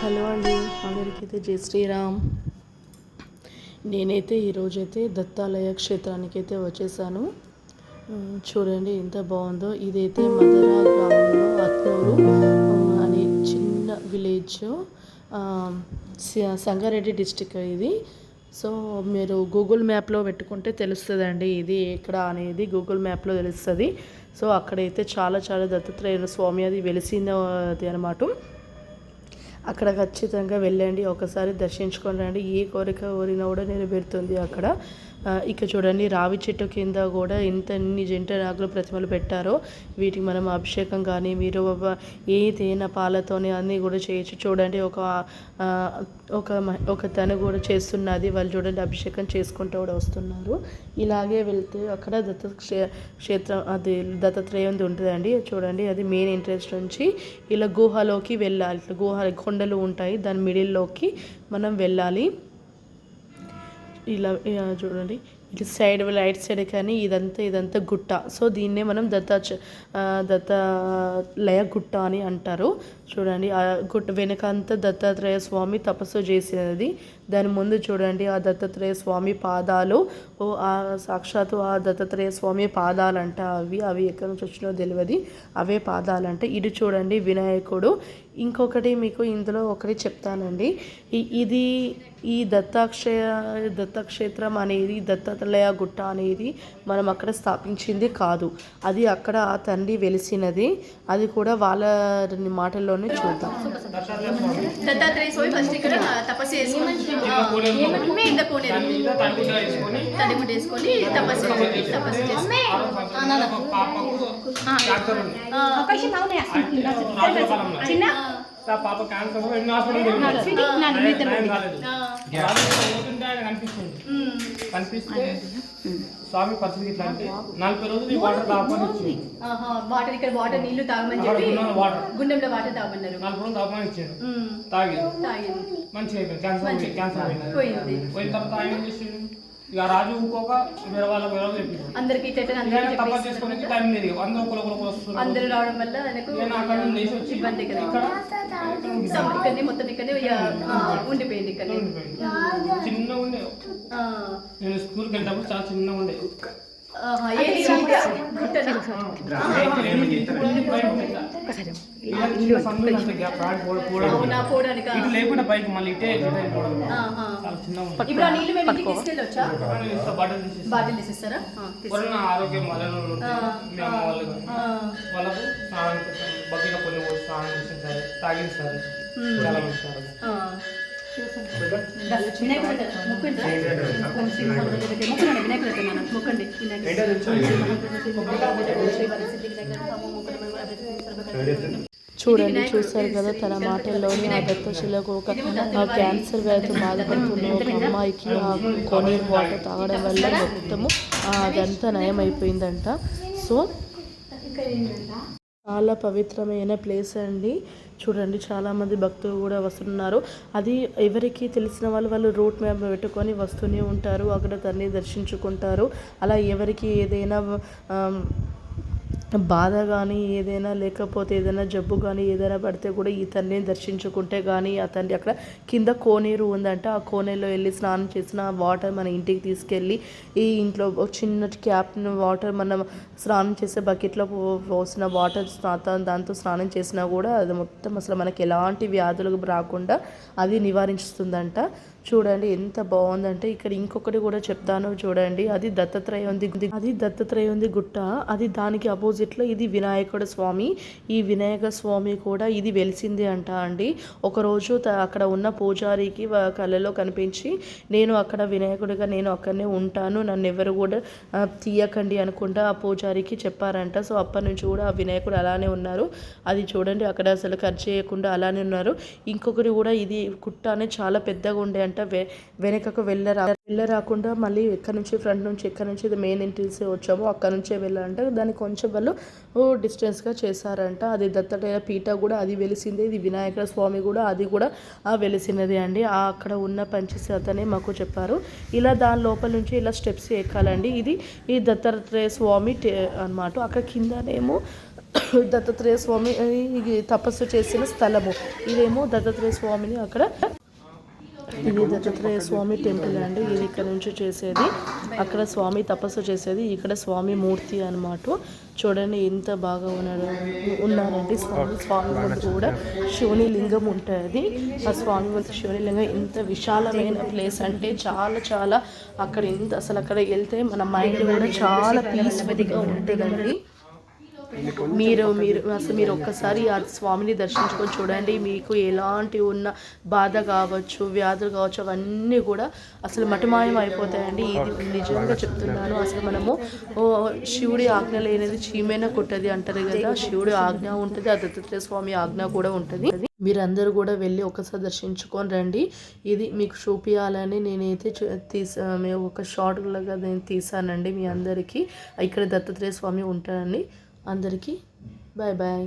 Hello అండి అందరికైతే జై శ్రీరామ్. నేనైతే ఈరోజైతే దత్తాలయ క్షేత్రానికి అయితే వచ్చేసాను. చూడండి ఎంత బాగుందో. ఇదైతే మధురా గ్రామంలో అత్నూరు అనే చిన్న విలేజ్ సంగారెడ్డి డిస్టిక్ ఇది. సో మీరు గూగుల్ మ్యాప్లో పెట్టుకుంటే తెలుస్తుందండి ఇది ఎక్కడ అనేది గూగుల్ మ్యాప్లో తెలుస్తుంది. సో అక్కడైతే చాలా చాలా దత్తాత్రేయ స్వామి అది వెలిసింది అనమాట. అక్కడ ఖచ్చితంగా వెళ్ళండి ఒకసారి దర్శించుకొని రండి. ఏ కోరిక కోరినా కూడా నెరవేరుతుంది అక్కడ. ఇక చూడండి రావి చెట్టు కింద కూడా ఎంత ఎన్ని జంట నాగులు ప్రతిమలు పెట్టారో వీటికి మనం అభిషేకం కానీ మీరు ఏ తేనె పాలతోనే అన్నీ కూడా చేయొచ్చు. చూడండి ఒక ఒక మ- ఒక తను కూడా చేస్తున్నది. వాళ్ళు చూడండి అభిషేకం చేసుకుంటూ కూడా వస్తున్నారు. ఇలాగే వెళ్తే అక్కడ దత్త క్షేత్రం అది దత్తాత్రేయం ఉంటుందండి. చూడండి అది మెయిన్ ఇంట్రెస్ట్ నుంచి ఇలా గుహలోకి వెళ్ళాలి. ఇట్లా గుహ కొండలు ఉంటాయి. దాని మిడిల్లోకి మనం వెళ్ళాలి. ఇలా ఇలా చూడండి. ఇటు సైడ్ రైట్ సైడ్ కానీ ఇదంతా ఇదంతా గుట్ట. సో దీన్నే మనం దత్త దత్తాలయ గుట్ట అని అంటారు. చూడండి ఆ గుట్ట వెనకంతా దత్తాత్రేయ స్వామి తపస్సు చేసేది. దాని ముందు చూడండి ఆ దత్తాత్రేయ స్వామి పాదాలు. ఓ ఆ సాక్షాత్తు ఆ దత్తాత్రేయ స్వామి పాదాలంట అవి. అవి ఎక్కడి నుంచి వచ్చినో తెలియదు అవే పాదాలంట. ఇటు చూడండి వినాయకుడు. ఇంకొకటి మీకు ఇందులో ఒకటి చెప్తానండి. ఇది ఈ దత్తాక్షయ దత్తక్షేత్రం అనేది దత్తాత్రేయ గుట్ట అనేది మనం అక్కడ స్థాపించింది కాదు. అది అక్కడ ఆ తండ్రి వెలిసినది. అది కూడా వాళ్ళ మాటల్లోనే చూద్దాం. దత్తాత్రేయ స్వామి ఫస్ట్ ఇక్కడ తపస్సు చేసుకొని కింద కోనేరు. తడిగుడ్డ వేసుకొని తపస్సు తపస్సు చేసుకొని చిన్న పాప క్యాన్సర్ ఎన్ని హాస్పిటల్ కాలేదు పోతుంటే ఆయన కనిపిస్తుంది. ఉమ్. కనిపిస్తే స్వామి పరిస్థితి ఇట్లా అంటే నలభై రోజులు ఈ వాటర్ ఆహా, వాటర్ ఇక్కడ వాటర్ నీళ్ళు తాగమని చెప్పి గుండంలో వాటర్. గుండెంలో వాటర్ తాగమన్నారు. నలభై రోజులు ఇచ్చాడు ఉమ్. తాగి తాగింది. మంచిగా క్యాన్సర్ క్యాన్సర్ పోయింది. పోయిన తర్వాత ఆయన ఏం చేసిండు? ఇక రాజు ఊకోక వేరే వాళ్ళకి వేరే అందరికి చేసుకోవడానికి టైం లేదు. అందరూ ఒకరు ఒకరు వస్తున్నారు. అందరూ రావడం వల్ల ఆయనకు నేను అక్కడ నుండి వచ్చి ఇబ్బంది కదా. ఇక్కడ ఇక్కడనే మొత్తం ఇక్కడనే ఉండిపోయింది ఇక్కడనే. చిన్న ఉండే. నేను స్కూల్కి వెళ్ళేటప్పుడు చాలా చిన్నగా ఉండే. లేకుండా బైక్ మళ్ళీ ఇటే. ఇప్పుడు ఆ నీళ్ళు మేము ఇంటికి తీసుకెళ్ళొచ్చా. బాటిల్ తీసిస్తారా ఆరోగ్యం మళ్ళీ ఆ, మీ అమ్మ వాళ్ళు కానీ ఆ, వాళ్ళకు స్నానం బకెట్ కొన్ని స్నానం చేసిన సరే తాగిన సరే. చాలా మంచి చూడండి చూశారు కదా తన మాటల్లోని ఆ దత్తశిలకు ఒక క్యాన్సర్ వ్యాధి బాధపడుతున్న ఒక అమ్మాయికి ఆ కొని వాటర్ తాగడం వల్ల మొత్తము అదంతా నయం అయిపోయిందంట సో చాలా పవిత్రమైన ప్లేస్ అండి. చూడండి చాలామంది భక్తులు కూడా వస్తున్నారు. అది ఎవరికి తెలిసిన వాళ్ళు వాళ్ళు రూట్ మ్యాప్ పెట్టుకొని వస్తూనే ఉంటారు అక్కడ తన్ని దర్శించుకుంటారు. అలా ఎవరికి ఏదైనా బాధ కానీ ఏదైనా లేకపోతే ఏదైనా జబ్బు కానీ ఏదైనా పడితే కూడా ఈ తల్లిని దర్శించుకుంటే కానీ ఆ తల్లి అక్కడ కింద కోనేరు ఉందంట. ఆ కోనేరులో వెళ్ళి స్నానం చేసిన వాటర్ మన ఇంటికి తీసుకెళ్ళి ఈ ఇంట్లో ఒక చిన్న క్యాప్ వాటర్ మనం స్నానం చేసే బకెట్లో పో- పోసిన వాటర్ స్నా- దాంతో స్నానం చేసినా కూడా అది మొత్తం అసలు మనకి ఎలాంటి వ్యాధులు రాకుండా అది నివారించుతుందంట. చూడండి ఎంత బాగుందంటే ఇక్కడ ఇంకొకటి కూడా చెప్తాను చూడండి. అది దత్తాత్రేయ ఉంది అది దత్తాత్రేయ ఉంది గుట్ట అది దానికి అపోజిట్లో ఇది వినాయకుడు స్వామి. ఈ వినాయక స్వామి కూడా ఇది వెలిసింది అంట అండి. ఒకరోజు త- అక్కడ ఉన్న పూజారికి కళ్ళలో కనిపించి నేను అక్కడ వినాయకుడిగా నేను అక్కడనే ఉంటాను. నన్ను ఎవరు కూడా తీయకండి అనుకుంటా ఆ పూజారికి చెప్పారంట. సో అప్పటి నుంచి కూడా ఆ వినాయకుడు అలానే ఉన్నారు. అది చూడండి అక్కడ అసలు ఖర్చు చేయకుండా అలానే ఉన్నారు. ఇంకొకటి కూడా ఇది గుట్ట అనేది చాలా పెద్దగా ఉండే ఏంటంటే వె వెనకకు వెళ్ళరా వెళ్ళరాకుండా మళ్ళీ ఎక్కడి నుంచి ఫ్రంట్ నుంచి ఎక్కడి నుంచి ఇది మెయిన్ ఎంట్రీస్ వచ్చామో అక్కడ నుంచే వెళ్ళాలంట. దాన్ని కొంచెం వాళ్ళు డిస్టెన్స్గా చేశారంట. అది దత్తటయ్య పీఠ కూడా అది వెలిసిందే. ఇది వినాయక స్వామి కూడా అది కూడా ఆ వెలిసినది అండి. ఆ అక్కడ ఉన్న పంచసి అతనే మాకు చెప్పారు. ఇలా దాని లోపల నుంచి ఇలా స్టెప్స్ ఎక్కాలండి. ఇది ఈ దత్తాత్రేయ స్వామి అన్నమాట. అక్కడ కిందనేమో దత్తాత్రేయ స్వామి తపస్సు చేసిన స్థలము. ఇదేమో దత్తాత్రేయ స్వామిని అక్కడ ఇది దత్తాత్రేయ స్వామి టెంపుల్ అండి. ఇది ఇక్కడ నుంచి చేసేది. అక్కడ స్వామి తపస్సు చేసేది. ఇక్కడ స్వామి మూర్తి అన్నమాట. చూడండి ఎంత బాగా ఉన్నాడు. ఉన్నారండి స్వామి. స్వామి ముందు కూడా శివుని లింగం ఉంటుంది. ఆ స్వామి ముందు శివుని లింగం ఎంత విశాలమైన ప్లేస్ అంటే చాలా చాలా అక్కడ ఎంత అసలు అక్కడ వెళ్తే మన మైండ్ కూడా చాలా పీస్ఫుల్గా ఉంటుందండి. మీరు మీరు అసలు మీరు ఒక్కసారి ఆ స్వామిని దర్శించుకొని చూడండి. మీకు ఎలాంటి ఉన్న బాధ కావచ్చు వ్యాధులు కావచ్చు అవన్నీ కూడా అసలు మటుమాయం అయిపోతాయండి. ఇది నిజంగా చెప్తున్నాను. అసలు మనము ఓ, శివుడి ఆజ్ఞ లేనిది చీమైన కొట్టది అంటారు కదా. శివుడి ఆజ్ఞ ఉంటుంది ఆ దత్తాత్రేయ స్వామి ఆజ్ఞ కూడా ఉంటుంది. మీరందరూ కూడా వెళ్ళి ఒకసారి దర్శించుకొని రండి. ఇది మీకు చూపించాలని నేనైతే చూ- తీసా మేము ఒక షార్ట్ లాగా నేను తీసానండి మీ అందరికీ. ఇక్కడ దత్తాత్రేయ స్వామి ఉంటారండి. అందరికీ బాయ్ బాయ్